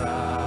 side.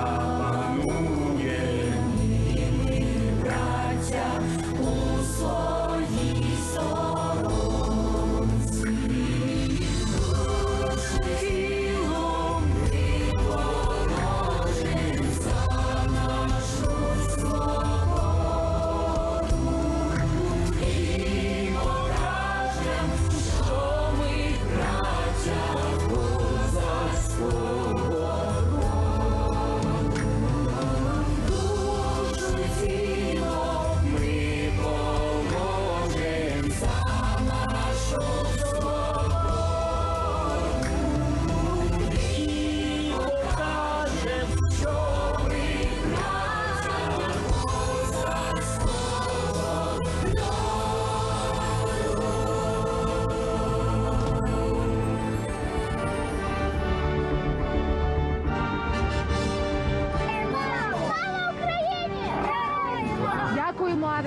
Kojmo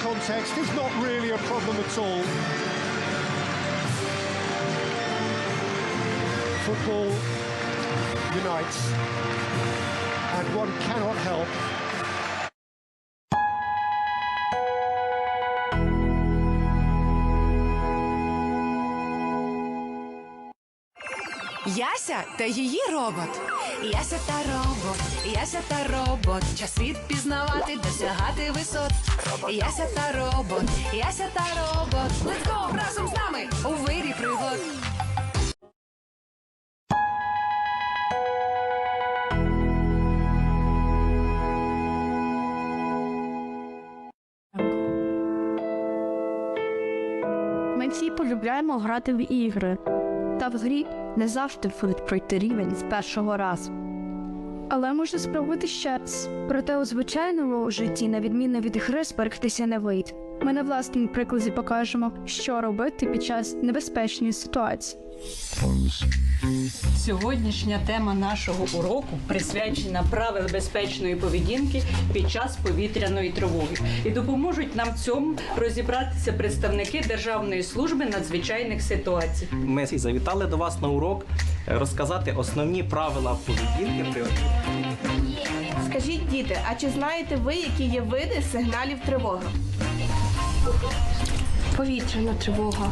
context is not really a problem at all. Football unites, and one cannot help Яся та її робот. Яся та робот, Яся та робот. Час світ пізнавати, досягати висот. Яся та робот, Яся та робот. Let's разом з нами у вирі пригод. Ми всі полюбляємо грати в ігри. Та в грі не завжди виходить пройти рівень з першого разу. Але можна спробувати ще раз. Проте у звичайному житті, на відміну від гри, зберегтися не вийде. Ми на власному прикладі покажемо, що робити під час небезпечної ситуації. Сьогоднішня тема нашого уроку присвячена правил безпечної поведінки під час повітряної тривоги. І допоможуть нам в цьому розібратися представники Державної служби надзвичайних ситуацій. Ми завітали до вас на урок розказати основні правила поведінки при Скажіть, діти, а чи знаєте ви, які є види сигналів тривоги? Повітряна тривога,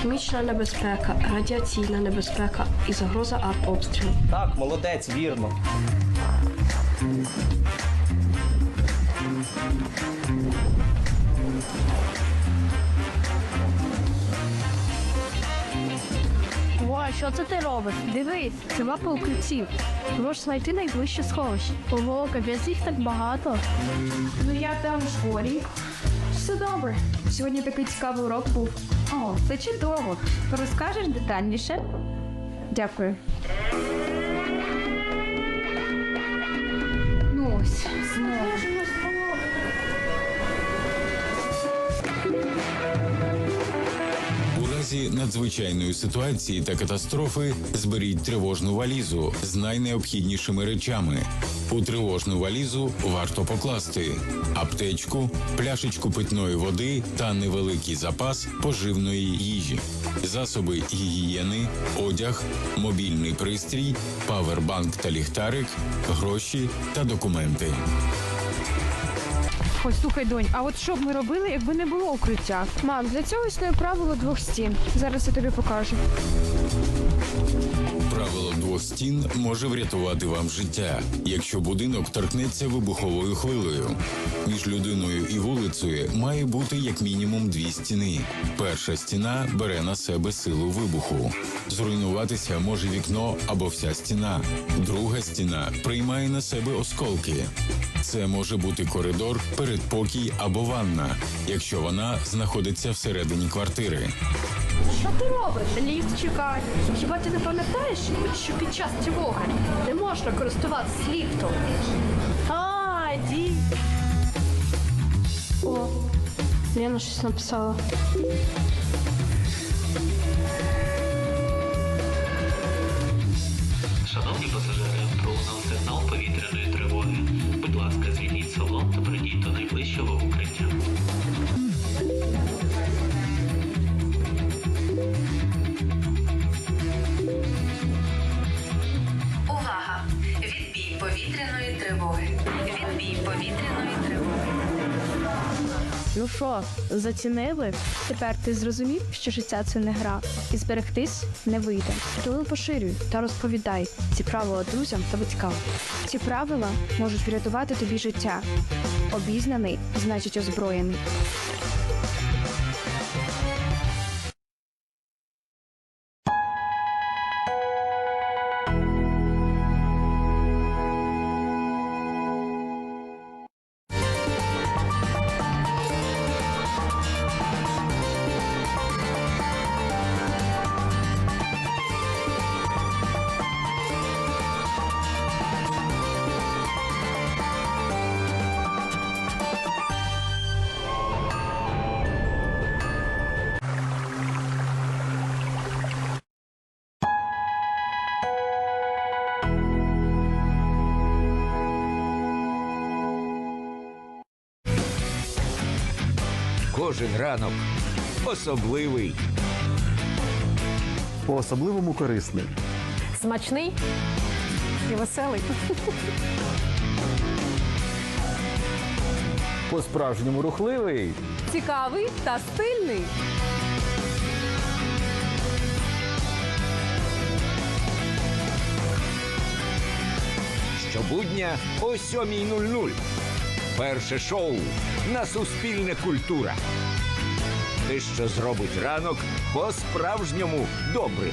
хімічна небезпека, радіаційна небезпека і загроза артобстрілу. так, молодець, вірно. Ой, що це ти робиш? Дивись, це мапа укриттів. Ти можеш знайти найближче сховище. Ого, капець їх так багато. Ну я там в школі. Все добре. Сьогодні такий цікавий урок був. О, це чудово. Розкажеш детальніше? Дякую. Ну ось, знову. Разі надзвичайної ситуації та катастрофи зберіть тривожну валізу з найнеобхіднішими речами. У тривожну валізу варто покласти аптечку, пляшечку питної води та невеликий запас поживної їжі, засоби гігієни, одяг, мобільний пристрій, павербанк та ліхтарик, гроші та документи. Ось слухай, донь, а от що б ми робили, якби не було укриття? Мам, для цього існує правило двох стін. Зараз я тобі покажу. Правило двох стін може врятувати вам життя, якщо будинок торкнеться вибуховою хвилею. Між людиною і вулицею має бути як мінімум дві стіни. Перша стіна бере на себе силу вибуху. Зруйнуватися може вікно або вся стіна. Друга стіна приймає на себе осколки. Це може бути коридор, передпокій або ванна, якщо вона знаходиться всередині квартири. Що ти робиш? Ліфт чекає. Хіба ти не пам'ятаєш, що під час тривоги не можна користуватися ліфтом? А, ді. О, Лена щось написала. Шановні пасажири, пролунав сигнал повітряної тривоги. Будь ласка, звільніть салон та прийдіть до найближчого Повітряної тривоги. Ну що, зацінили? Тепер ти зрозумів, що життя це не гра, і зберегтись не вийде. Тому поширюй та розповідай ці правила друзям та батькам. Ці правила можуть врятувати тобі життя. Обізнаний значить озброєний. Кожен ранок особливий. По-особливому корисний. Смачний і веселий. По-справжньому рухливий. Цікавий та стильний. Щобудня о 7.00. Перше шоу на Суспільне культура. Те, що зробить ранок по-справжньому добрим.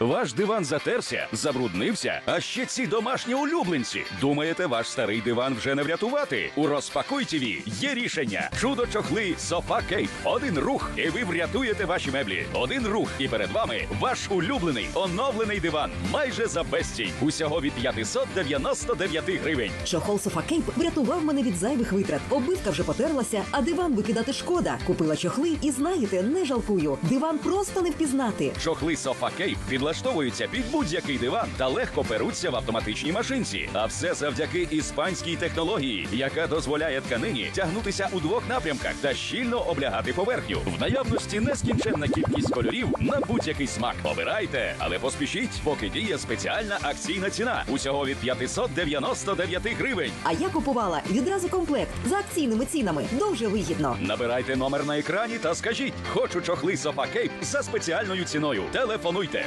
Ваш диван затерся, забруднився, а ще ці домашні улюбленці. Думаєте, ваш старий диван вже не врятувати? У розпакуй ТВ є рішення. Чудо чохли Софа Кейп. Один рух, і ви врятуєте ваші меблі. Один рух, і перед вами ваш улюблений оновлений диван. Майже за безцінь. Усього від 599 гривень. Чохол Софа Кейп врятував мене від зайвих витрат. Обивка вже потерлася, а диван викидати шкода. Купила чохли і знаєте, не жалкую. Диван просто не впізнати. Чохли Софа Кейп підлаштовуються під будь-який диван та легко перуться в автоматичній машинці. А все завдяки іспанській технології, яка дозволяє тканині тягнутися у двох напрямках та щільно облягати поверхню. В наявності нескінченна кількість кольорів на будь-який смак. Обирайте, але поспішіть, поки діє спеціальна акційна ціна. Усього від 599 гривень. А я купувала відразу комплект за акційними цінами. Дуже вигідно. Набирайте номер на екрані та скажіть: хочу чохли Софа Кейп за спеціальною ціною. Телефонуйте.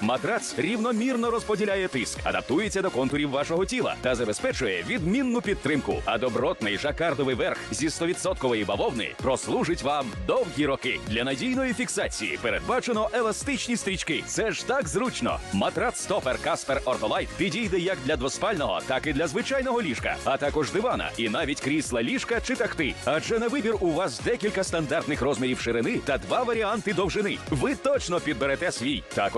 матрац рівномірно розподіляє тиск, адаптується до контурів вашого тіла та забезпечує відмінну підтримку. А добротний жакардовий верх зі 100% бавовни прослужить вам довгі роки. Для надійної фіксації передбачено еластичні стрічки. Це ж так зручно. Матрац Стопер Каспер Ортолайт підійде як для двоспального, так і для звичайного ліжка, а також дивана і навіть крісла ліжка чи тахти. Адже на вибір у вас декілька стандартних розмірів ширини та два варіанти довжини. Ви точно підберете свій. Також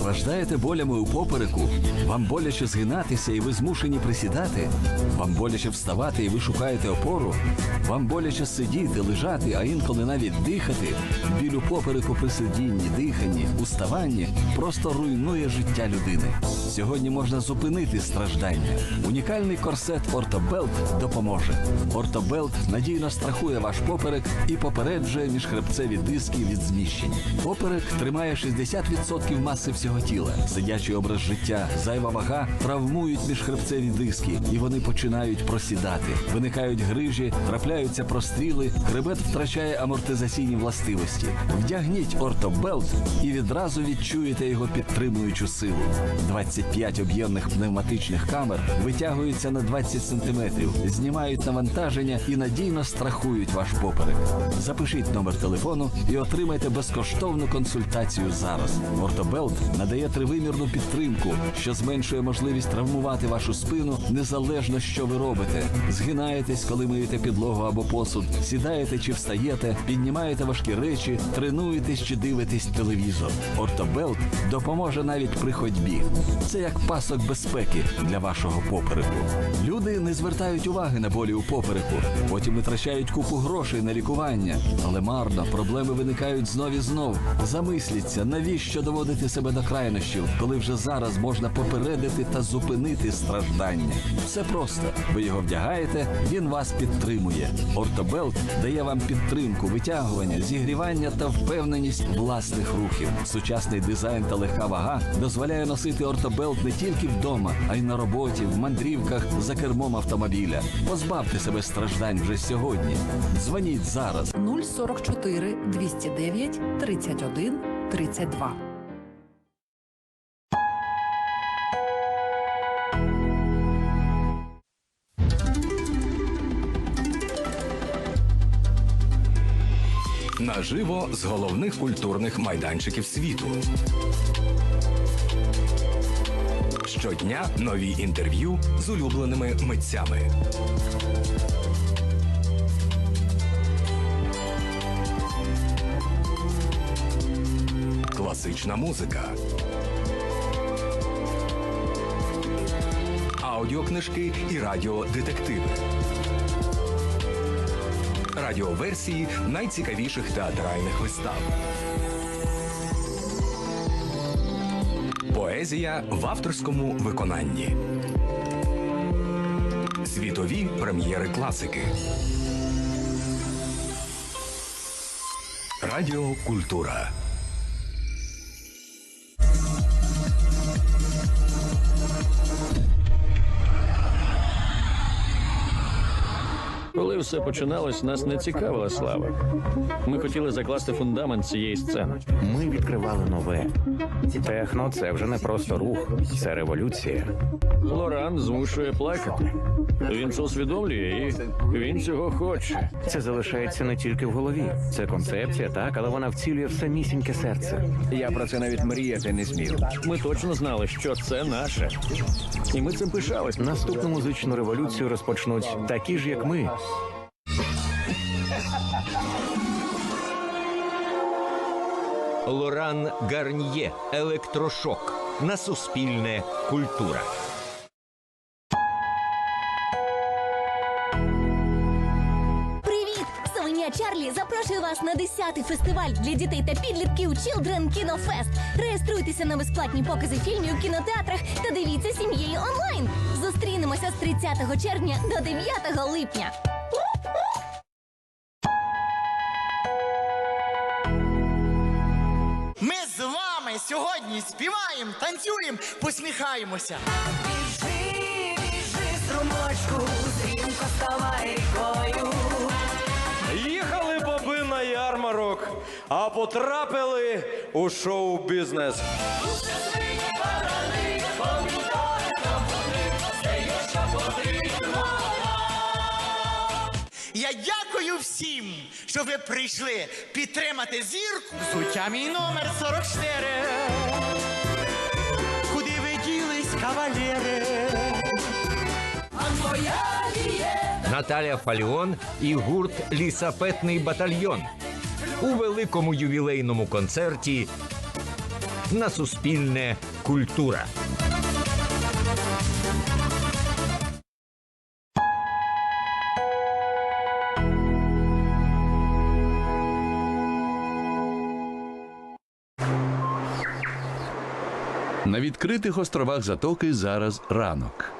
Страждаєте болями у попереку? Вам боляче згинатися і ви змушені присідати? Вам боляче вставати і ви шукаєте опору? Вам боляче сидіти, лежати, а інколи навіть дихати? Біль у попереку при сидінні, диханні, уставанні просто руйнує життя людини. Сьогодні можна зупинити страждання. Унікальний корсет Ортобелт допоможе. Ортобелт надійно страхує ваш поперек і попереджує міжхребцеві диски від зміщень. Поперек тримає 60% маси всього тіла. Сидячий образ життя, зайва вага травмують міжхребцеві диски, і вони починають просідати. Виникають грижі, трапляються простріли, хребет втрачає амортизаційні властивості. Вдягніть ортобелт і відразу відчуєте його підтримуючу силу. 25 об'ємних пневматичних камер витягуються на 20 сантиметрів, знімають навантаження і надійно страхують ваш поперек. Запишіть номер телефону і отримайте безкоштовну консультацію зараз. Ортобелт надає тривимірну підтримку, що зменшує можливість травмувати вашу спину незалежно, що ви робите. Згинаєтесь, коли миєте підлогу або посуд, сідаєте чи встаєте, піднімаєте важкі речі, тренуєтесь чи дивитесь телевізор. Ортобелт допоможе навіть при ходьбі. Це як пасок безпеки для вашого попереку. Люди не звертають уваги на болі у попереку, потім витрачають купу грошей на лікування, але марно проблеми виникають знов і знов. Замисліться, навіщо доводити себе до крайнощів, коли вже зараз можна попередити та зупинити страждання. Все просто. Ви його вдягаєте, він вас підтримує. Ортобелт дає вам підтримку, витягування, зігрівання та впевненість власних рухів. Сучасний дизайн та легка вага дозволяє носити ортобелт не тільки вдома, а й на роботі, в мандрівках за кермом автомобіля. Позбавте себе страждань вже сьогодні. Дзвоніть зараз. 044 209 31 32. Наживо з головних культурних майданчиків світу. Щодня нові інтерв'ю з улюбленими митцями. Класична музика. Аудіокнижки і радіодетективи. Радіоверсії найцікавіших театральних вистав. Поезія в авторському виконанні. Світові прем'єри класики. Радіокультура. Все починалось, нас не цікавила слава. Ми хотіли закласти фундамент цієї сцени. Ми відкривали нове. Техно це вже не просто рух, це революція. Лоран змушує плакати. Він це усвідомлює і він цього хоче. Це залишається не тільки в голові. Це концепція, так, але вона вцілює в самісіньке серце. Я про це навіть мріяти не смів. Ми точно знали, що це наше. І ми цим пишались. Наступну музичну революцію розпочнуть такі ж, як ми. Лоран Гарньє. Електрошок. На Суспільне. Культура. Привіт! Свиня Чарлі запрошує вас на 10-й фестиваль для дітей та підлітків Children Kino Fest. Реєструйтеся на безплатні покази фільмів у кінотеатрах та дивіться сім'єю онлайн. Зустрінемося з 30 червня до 9 липня. Вами сьогодні співаємо, танцюємо, посміхаємося. Біжи, біжи, струмочку, стрімко ставай рікою. Їхали боби на ярмарок, а потрапили у шоу-бізнес. Що ви прийшли підтримати зірку. Взуття мій номер 44. Куди ви ділись, кавалери? А моя дієта. Наталя Фаліон і гурт Лісапетний батальйон у великому ювілейному концерті на Суспільне культура. На відкритих островах Затоки зараз ранок.